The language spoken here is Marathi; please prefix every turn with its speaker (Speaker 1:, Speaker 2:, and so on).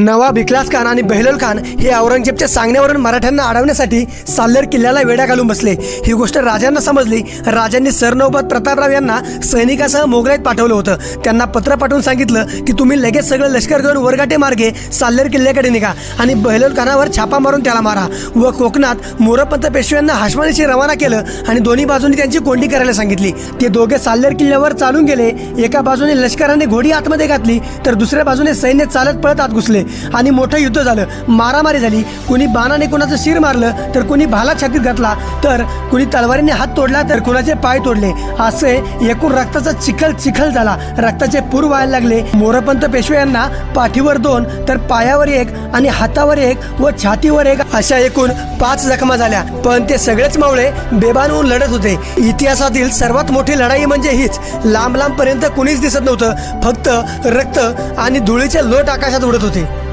Speaker 1: नवाब इखलास खान आणि बहलोल खान हे औरंगजेबच्या सांगण्यावरून मराठ्यांना अडवण्यासाठी साल्लेर किल्ल्याला वेढा घालून बसले. ही गोष्ट राजांना समजली. राजांनी सरनौबत प्रतापराव यांना सैनिकासह मोगलाईत पाठवलं होतं. त्यांना पत्र पाठवून सांगितलं की तुम्ही लगेच सगळं लष्कर घेऊन वरगाटे मार्गे साल्लेर किल्ल्याकडे निघा आणि बहलोल खानावर छापा मारून त्याला मारा. व कोकणात मोरपंत पेशव्यांना हाशमानीशी रवाना केलं आणि दोन्ही बाजूंनी त्यांची कोंडी करायला सांगितली. ते दोघे साल्लेर किल्ल्यावर चालून गेले. एका बाजूने लष्कराने घोडी आतमध्ये घातली तर दुसऱ्या बाजूने सैन्य चालत पळत आत घुसले. आणि मोठं युद्ध झालं. मारामारी झाली. कुणी बाणाने कुणाचं शिर मारलं तर कुणी भाला छातीत घातला तर कुणी तलवारीने हात तोडला तर कुणाचे पाय तोडले. असे एकूण रक्ताचा चिखल चिखल झाला. रक्ताचे पूर व्हायला लागले. मोरपंत पेशवे यांना पाठीवर दोन तर पायावर एक आणि हातावर एक व छातीवर एक अशा एकूण पाच जखमा झाल्या. पण ते सगळेच मावळे बेबान होऊन लढत होते. इतिहासातील सर्वात मोठी लढाई म्हणजे हीच. लांब लांब पर्यंत कुणीच दिसत नव्हतं. फक्त रक्त आणि धुळीचे लोट आकाशात उडत होते.